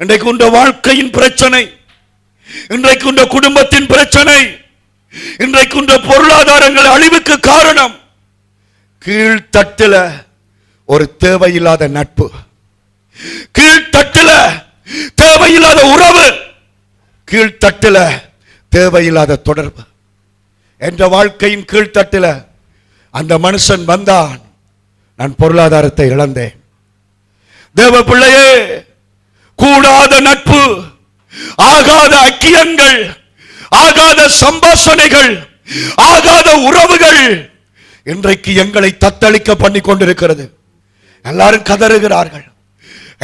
இன்றைக்கு உண்ட வாழ்க்கையின் பிரச்சனை இன்றைக்கு உண்ட குடும்பத்தின் பிரச்சனை இன்றைக்கு உண்ட பொருளாதாரங்கள் அழிவுக்கு காரணம். கீழ்த்தட்டில் ஒரு தேவையில்லாத நட்பு கீழ்த்தட்டில் தேவையில்லாத உறவு கீழ்த்தட்டில் தேவையில்லாத தொடர்பு. என்ற வாழ்க்கையின் கீழ்த்தட்டில் அந்த மனுஷன் வந்தான். நான் பொருளாதாரத்தை இழந்தேன். தேவ பிள்ளையே கூடாத நட்பு ஆகாத ஐக்கியங்கள் ஆகாத சம்பாஷணைகள் ஆகாத உறவுகள் இன்றைக்கு எங்களை தத்தளிக்க பண்ணி கொண்டிருக்கிறது. எல்லாரும் கதறுகிறார்கள்.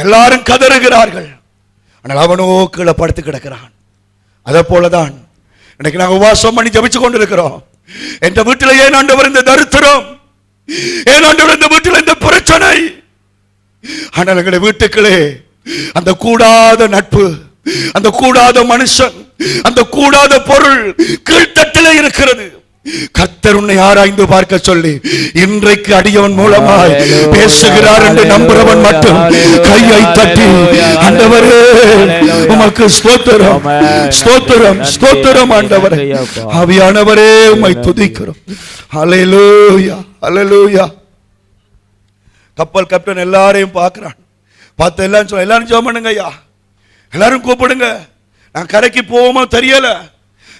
எல்லாரும் கதறுகிறார்கள். ஆனால் அவனோ கீழே படுத்து கிடக்கிறான். அதே போலதான் இன்னைக்கு நாங்கள் உபாசம் பண்ணி ஜபிச்சு கொண்டிருக்கிறோம். எந்த வீட்டில் ஏன் ஆண்டவர் இந்த தரித்திரம்? ஏன் ஆண்டவர் இந்த வீட்டில் இந்த பிரச்சனை? ஆனால் எங்களுடைய வீட்டுக்களே அந்த கூடாத நட்பு அந்த கூடாத மனுஷன் அந்த கூடாத பொருள் கீழ்த்தட்டிலே இருக்கிறது. கர்த்தர் உன்னை ஆராய்ந்து பார்க்க சொல்லி இன்றைக்கு அடியவன் மூலமாய் பேசுகிறார் என்று நம்புறவன் மட்டும் கையை தட்டி ஆண்டவரே உமக்கு ஸ்தோத்திரம் ஸ்தோத்திரம் ஸ்தோத்திரம் ஆண்டவரே. ஆவியானவரே உம்மை துதிக்கிறோம். ஹalleluya ஹalleluya கப்பல் கேப்டன் எல்லாரையும் பார்க்கிறான். பார்த்து எல்லாரும் சொல்ல எல்லாரும் ஜெபம் பண்ணுங்க ஐயா. எல்லாரும் கூப்பிடுங்க. நான் கரைக்கு போவோமோ தெரியல.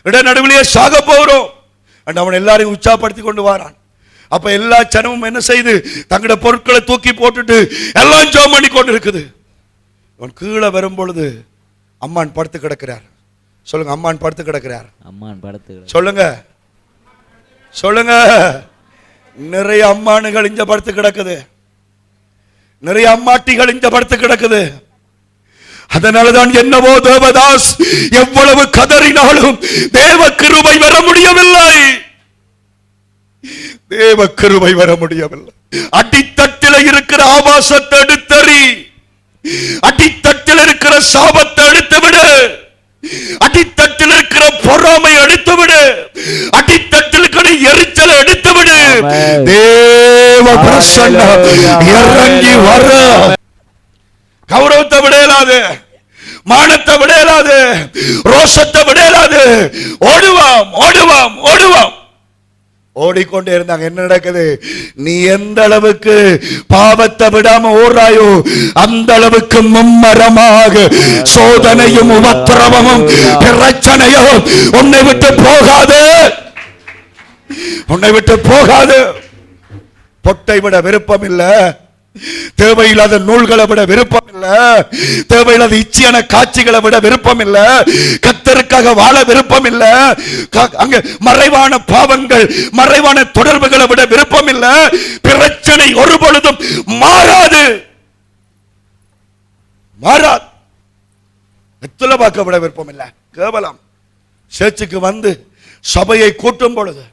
இட நடுவிலேயே சாக போகிறோம். and அவன் எல்லாரையும் உற்சாகப்படுத்தி கொண்டு வரான். அப்ப எல்லா ஜனமும் என்ன செய்து தங்களோட பொருட்களை தூக்கி போட்டுட்டு எல்லாம் ஜெபம் பண்ணி கொண்டு இருக்குது அவன் கீழே வரும் பொழுது அம்மான் படுத்து கிடக்கிறார். சொல்லுங்க அம்மான் படுத்து கிடக்கிறார். அம்மான் படத்துக்கு சொல்லுங்க. சொல்லுங்க. நிறைய அம்மானுகள் இங்க படுத்து கிடக்குது. நிறைய அம்மாட்டிகள் இந்த படுத்து கிடக்குது. அதனாலதான் என்னவோ தேவதாஸ் எவ்வளவு கதறினாலும் தேவ கிருபை வர முடியவில்லை. தேவ கிருபை வர முடியவில்லை. அடித்தட்டில இருக்கிற ஆபாசத்தை எடுத்தறி அடித்தட்டில் இருக்கிற சாபத்தை எடுத்துவிடு அடித்தட்டில் இருக்கிற பொறாமை எடுத்துவிடு விடு இருக்கிற எரிச்சலை எடுத்து விடு. ஆமென். தேவ பிரசன்னம் Hallelujah. இறங்கி வர. கௌரவத்தை விடையலாது மானத்தை விடையலாது ரோஷத்தை விடையலாது ஓடுவாம் ஓடுவாம் ஓடுவாம். ஓடிக்கொண்டே இருந்தாங்க. என்ன நடக்குது? நீ எந்த அளவுக்கு பாவத்தை விடாம ஓடுறாயோ அந்த அளவுக்கு மும்மரமாக சோதனையும் உபத்திரவமும் பிரச்சனையும் உன்னை விட்டு போகாது. உன்னை விட்டு போகாது. பொட்டை விட விருப்பம் இல்லை தேவையில்லாத நூல்களை விட விருப்பம் இல்ல தேவையில்லாத இச்சையான காட்சிகளை விட விருப்பம் இல்ல கத்தருக்காக வாழ விருப்பம் இல்ல அங்க மறைவான பாவங்கள் மறைவான தொடர்புகளை விட விருப்பம் இல்ல பிரச்சனை ஒரு பொழுதும் மாறாது. மாறாது. வெத்தலை பார்க்க விட விருப்பம் இல்ல கேவலம். சேர்ச்சுக்கு வந்து சபையை கூட்டும் பொழுது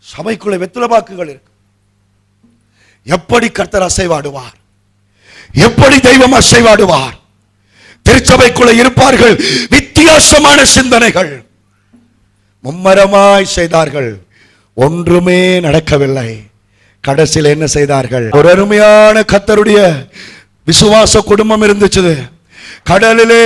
சபைக்குள்ள வெத்தலை பாக்குகள் இருக்கு. எப்படி கர்த்தர் அசைவாடுவார்? எப்படி தெய்வம் அசைவாடுவார்? திருச்சபைக்குள்ள இருப்பார்கள் வித்தியாசமான சிந்தனைகள். மும்மரமாய் செய்தார்கள். ஒன்றுமே நடக்கவில்லை. கடைசியில் என்ன செய்தார்கள்? ஒரு அருமையான கத்தருடைய விசுவாச குடும்பம் இருந்துச்சு கடலிலே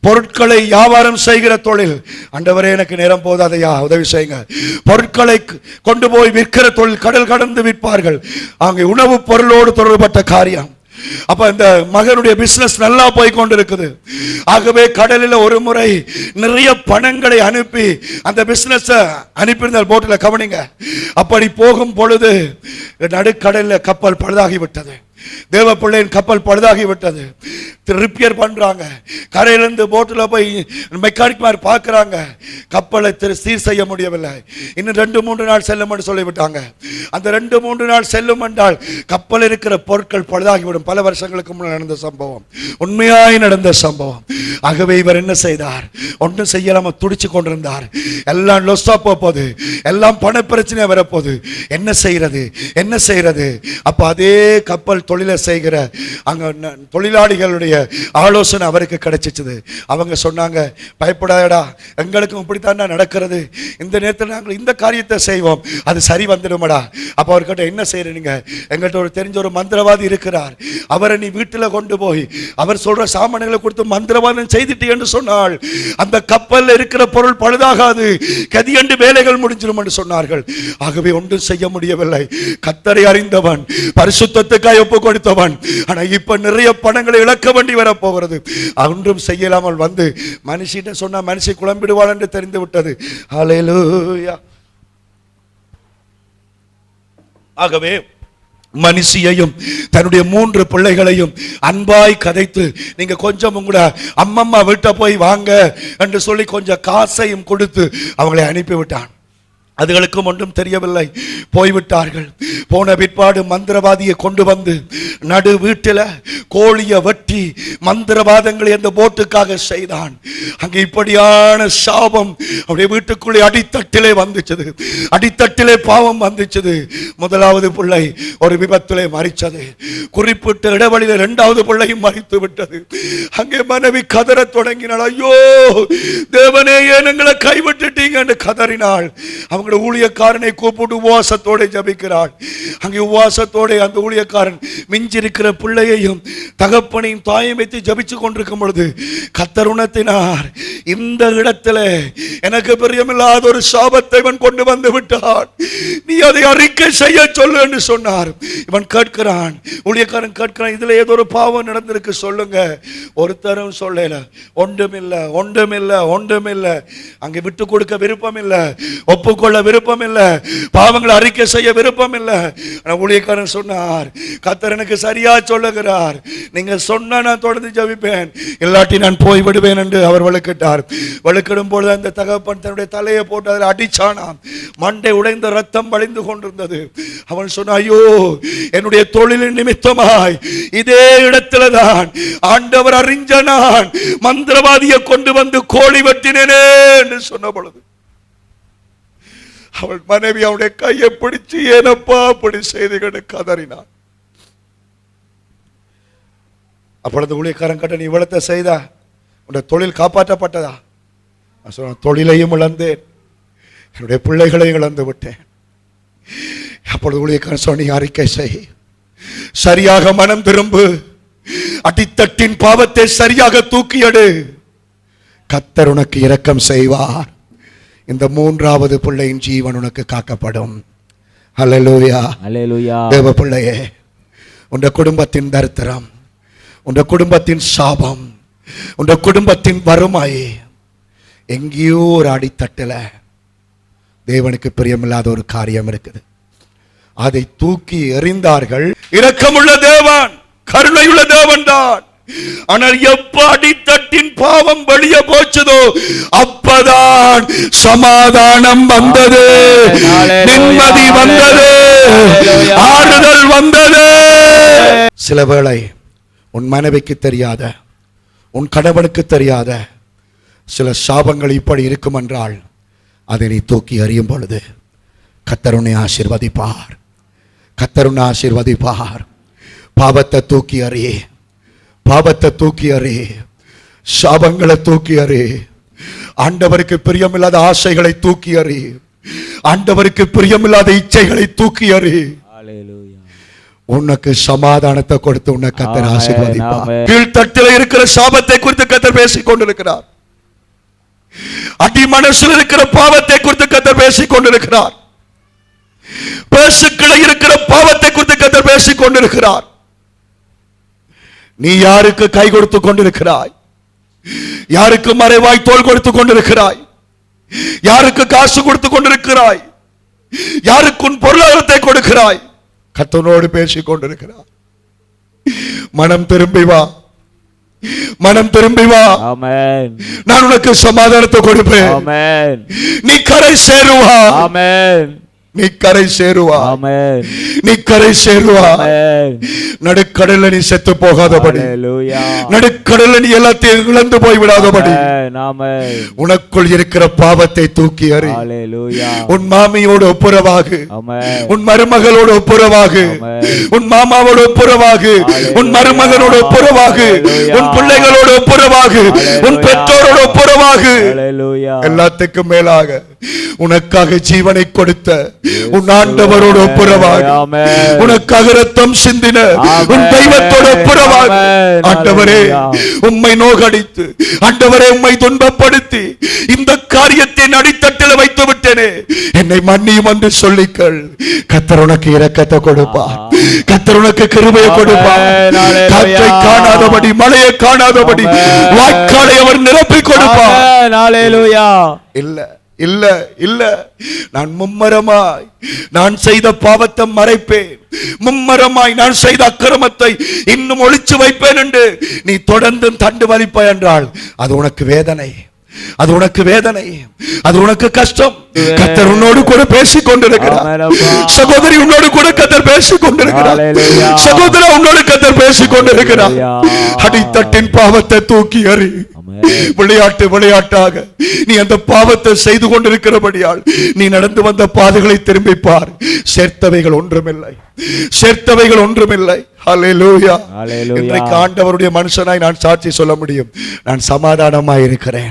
பொருட்களை வியாபாரம் செய்கிற தொழில். அண்டவரே எனக்கு நேரம் போதாதையா? உதவி செய்யுங்க. பொருட்களை கொண்டு போய் விற்கிற தொழில் கடல் கடந்து விற்பார்கள். அங்கே உணவு பொருளோடு தொடர்பட்ட காரியம். அப்ப இந்த மகனுடைய பிசினஸ் நல்லா போய் கொண்டிருக்குது. ஆகவே கடலில் ஒரு முறை நிறைய பணங்களை அனுப்பி அந்த பிசினஸ் அனுப்பியிருந்தால் போட்டில் கவனிங்க. அப்படி போகும் பொழுது நடுக்கடலில் கப்பல் பழுதாகி விட்டது தேவ பிள்ளையின் கப்பல் பழுதாகி விட்டது ரிப்பேர் பண்றாங்க. கரையிலேருந்து போட்டில் போய் மெக்கானிக் மாதிரி பார்க்குறாங்க. கப்பலை திரு சீர் செய்ய முடியவில்லை. இன்னும் ரெண்டு மூன்று நாள் செல்லும் என்று சொல்லிவிட்டாங்க. அந்த ரெண்டு மூன்று நாள் செல்லும் என்றால் கப்பல் இருக்கிற பொருட்கள் பழுதாகிவிடும். பல வருஷங்களுக்கு முன்னால் நடந்த சம்பவம். உண்மையாய் நடந்த சம்பவம். ஆகவே இவர் என்ன செய்தார்? ஒன்றும் செய்யலாமல் துடிச்சு கொண்டிருந்தார். எல்லாம் லொஸ்டாக போகுது எல்லாம் பண பிரச்சனை வரப்போகுது என்ன செய்யறது? என்ன செய்யறது? அப்ப அதே கப்பல் தொழிலை செய்கிற அங்கே தொழிலாளிகளுடைய ஆலோசனை அவருக்கு கிடைச்சிச்சுது. அவங்க சொன்னாங்க பயப்படாதடா எங்களுக்கும் இப்படித்தான் நடக்கிறது. இந்த நேரத்தில் நாங்கள் இந்த காரியத்தை செய்வோம். அது சரி வந்துடுமடா. அப்போ அவர்கிட்ட என்ன செய்கிறீங்க எங்கள்கிட்ட ஒரு தெரிஞ்ச ஒரு மந்திரவாதி இருக்கிறார். அவரை நீ வீட்டில் கொண்டு போய் அவர் சொல்ற சாமான்களை கொடுத்து மந்திரவாதம் செய்துட்டு என்று சொன்னால் அந்த கப்பல்ல இருக்கிற பொருள் பழுதாகாது. கதியண்டு வேலைகள் முடிஞ்சிடும் என்று சொன்னார்கள். ஆகவே ஒன்றும் செய்ய முடியவில்லை. கத்தரை அறிந்தவன் பரிசுத்தத்துக்காய் ஒப்பு கொடுத்தவன். ஆனா இப்ப நிறைய பணங்களை இழக்க வேண்டி வர போகிறது ஒன்றும் செய்யலாமல் வந்து மனுஷிட்ட சொன்னா மனுஷி குழம்பிடுவாள் என்று தெரிந்து விட்டது. அலையலூயா ஆகவே மனுஷியையும் தன்னுடைய மூன்று பிள்ளைகளையும் அன்பாய் கதைத்து நீங்க கொஞ்சம் உங்களோட அம்மம்மா வீட்டை போய் வாங்க என்று சொல்லி கொஞ்சம் காசையும் கொடுத்து அவங்களை அனுப்பிவிட்டான். அதுகளுக்கும் ஒன்றும் தெரியவில்லை. போய்விட்டார்கள். போன பிற்பாடு மந்திரவாதியை கொண்டு வந்து நடு வீட்டில் கோழியை வெட்டி மந்திரவாதங்களை அந்த போட்டுக்காக செய்தான். அங்கே இப்படியான சாபம் அவருடைய வீட்டுக்குள்ளே அடித்தட்டிலே வந்துச்சது. அடித்தட்டிலே பாவம் வந்துச்சது. முதலாவது பிள்ளை ஒரு விபத்திலே மறிச்சது குறிப்பிட்ட இடைவெளியில் இரண்டாவது பிள்ளையும் மறித்து விட்டது. அங்கே மனைவி கதற தொடங்கினாள். ஐயோ தேவனே ஏன் எங்களை கைவிட்டுட்டீங்கன்னு கதறினாள். அவங்க அவங்களோட ஊழியக்காரனை கூப்பிட்டு உபவாசத்தோட ஜபிக்கிறாள். அங்கே உபவாசத்தோட அந்த ஊழியக்காரன் மிஞ்சிருக்கிற பிள்ளையையும் தகப்பனையும் தாயும் வைத்து ஜபிச்சு கொண்டிருக்கும் பொழுது கத்தருணத்தினார் இந்த இடத்துல எனக்கு பிரியமில்லாத ஒரு சாபத்தை இவன் கொண்டு வந்து விட்டான். நீ அதை அறிக்கை செய்ய சொல்லு என்று சொன்னார். இவன் கேட்கிறான் ஊழியக்காரன் கேட்கிறான் இதுல ஏதோ ஒரு பாவம் நடந்திருக்கு சொல்லுங்க. ஒருத்தரும் சொல்லல ஒன்றுமில்லை ஒன்றுமில்லை ஒன்றுமில்லை. அங்கே விட்டு கொடுக்க விருப்பம் இல்லை ஒப்புக்கொள்ள விருப்பம் இல்லை பாவங்களை அறிக்கை செய்ய விருப்பம் இல்லை ஊழியக்காரன் சொன்னார் கத்தர் எனக்கு சரியா சொல்லுகிறார். நீங்க சொன்னா நான் தொடர்ந்து ஜபிப்பேன். இல்லாட்டி நான் போய் விடுவேன் என்று அவர் வழுக்கிட்டார் வழுக்கிடும் பொழுது அந்த தகப்பன் தன்னுடைய தலையை போட்டு அதில் அடிச்சானாம். மண்டை உடைந்த ரத்தம் வழிந்து கொண்டிருந்தது. அவன் சொன்னான் ஐயோ என்னுடைய தொழிலின் நிமித்தமாய் இதே இடத்துல தான் ஆண்டவர் அறிஞ்ச நான் மந்திரவாதியை கொண்டு வந்து கோழி வெட்டினேனே என்று சொன்ன பொழுது அவள் மனைவி அவனுடைய கையை பிடிச்சு ஏனப்பா? அப்படி செய்திகளை கதறினான் அப்பொழுது ஊழியக்காரன் கட்ட நீ இவ்வளத்தை செய்தா? உன்னுடைய தொழில் காப்பாற்றப்பட்டதா? நான் தொழிலையும் இழந்தேன். என்னுடைய பிள்ளைகளையும் இழந்து விட்டேன். அப்பொழுது ஊழியக்காரன் சொன்ன நீ அறிக்கை செய். சரியாக மனம் திரும்பு. அடித்தட்டின் பாவத்தை சரியாக தூக்கியடு. கத்தர் உனக்கு இரக்கம் செய்வார். இந்த மூன்றாவது பிள்ளையின் ஜீவன் உனக்கு காக்கப்படும். தேவ பிள்ளையே உன் குடும்பத்தின் தரித்திரம் உன் குடும்பத்தின் சாபம் உன் குடும்பத்தின் வறுமை எங்கேயோ ஒரு அடித்தட்டில் தேவனுக்கு பிரியமில்லாத ஒரு காரியம் இருக்குது. அதை தூக்கி எறிந்தார்கள். இரக்கமுள்ள தேவன் கருணையுள்ள தேவன் தான். ஆனால் எப்ப அடித்தட்டின் பாவம் வெளியே போச்சதோ அப்பதான் சமாதானம் வந்தது. நிம்மதி வந்தது. ஆறுதல் வந்தது. சில வேளை உன் மனைவிக்கு தெரியாத உன் கணவனுக்கு தெரியாத சில சாபங்கள் இப்படி இருக்கும் என்றால் அதை நீ தூக்கி எறியும் பொழுது கத்தர் உன்னை ஆசீர்வதிப்பார். கத்தர் உன்னை ஆசீர்வதிப்பார். பாவத்தை தூக்கி அறி பாவத்தை தூக்கி அறி சாபங்களை தூக்கி அறி ஆண்டவருக்கு பிரியமில்லாத ஆசைகளை தூக்கி அறி ஆண்டவருக்கு பிரியமில்லாத இச்சைகளை தூக்கி அறி. உனக்கு சமாதானத்தை கொடுத்து உன்னை கத்தர் ஆசீர்வதிப்பார். கீழ்த்தட்டில் இருக்கிற சாபத்தை குறித்து கத்தர் பேசிக் கொண்டிருக்கிறார். அடி மனசில் இருக்கிற பாவத்தை குறித்து கத்தர் பேசிக் கொண்டிருக்கிறார். பேசுக்கிட இருக்கிற பாவத்தை குறித்து கத்தர் பேசிக் கொண்டிருக்கிறார். நீ யாருக்கு கை கொடுத்து கொண்டிருக்கிறாய்? யாருக்கு மறைவாய் தோல் கொடுத்து கொண்டிருக்கிறாய்? யாருக்கு காசு கொடுத்து கொண்டிருக்கிறாய்? யாருக்கு உன் பொருளாதாரத்தை கொடுக்கிறாய்? கத்தனோடு பேசிக் கொண்டிருக்கிறார். மனம் திரும்பி வா. மனம் திரும்பி வா. நான் உனக்கு சமாதானத்தை கொடுப்பேன். நீ கரை சேருவா. நீ கரை சேருவா. நீ கரை சேருவா. நடுக்கடல்ல நீ செத்து போகாதபடி. நடுக்கடல்ல நீ எல்லாத்தையும் இழந்து போய் விடாதபடி உனக்குள் இருக்கிற பாவத்தை தூக்கி அறி உன் மாமியோடு ஒப்புரவாகு. உன் மருமகளோடு ஒப்புரவாகு. உன் மாமாவோடு ஒப்புரவாகு. உன் மருமகனோடு ஒப்புரவாகு. உன் பிள்ளைகளோடு ஒப்புரவாகு. உன் பெற்றோரோடு ஒப்புரவாகு. எல்லாத்துக்கும் மேலாக உனக்காக ஜீவனை கொடுத்த உன் ஆண்டவரோடு ஒப்புரவாகு. உனக்காக ரத்தம் சிந்தின. உன் தெய்வத்தோடு ஒப்புரவாகு. ஆண்டவரே. உம்மை நோகடித்து ஆண்டவரே உம்மை துன்பப்படுத்தி இந்த காரியத்தின் அடித்தட்டில் வைத்து விட்டேனே என்னை மன்னியும் என்று சொல்லிக்கள் கத்தர் உனக்கு இரக்கத்தை கொடுப்பா கத்தர் உனக்கு கிருபையை கொடுப்பா ஆமென். ஹalleluya. காற்றை காணாதபடி மழையை காணாதபடி. வாய்க்காலை அவர் நிரப்பி கொடுப்பா ஆமென் ஹalleluya இல்ல இல்ல இல்ல. நான் மும்மரமாய் நான் செய்த பாவத்தை மறைப்பேன். மும்மரமாய் நான் செய்த அக்கிரமத்தை இன்னும் ஒளிச்சு வைப்பேன் என்று நீ தொடர்ந்து தண்டு வலிப்பாய் என்றால் அது உனக்கு வேதனை. அது உனக்கு வேதனை. அது உனக்கு கஷ்டம். கத்தர் உன்னோடு கூட பேசிக் கொண்டிருக்கிறார். சகோதரி உன்னோடு கூட கத்தர் பேசிக் கொண்டிருக்கிறார். சகோதரா உன்னோடு பேசிக் கொண்டிருக்கிறார். அடித்தட்டின் பாவத்தை தூக்கி அறி விளையாட்டு விளையாட்டாக நீ அந்த பாவத்தை செய்து கொண்டிருக்கிறபடியால் நீ நடந்து வந்த பாதைகளை திரும்பி பார். சேர்த்தவைகள் ஒன்றுமில்லை. சேர்த்தவைகள் ஒன்றுமில்லை. ஹalleluya. இன்றைக்கு ஆண்டவருடைய மனுஷனாய் நான் சாட்சி சொல்ல முடியும். நான் சமாதானமாய் இருக்கிறேன்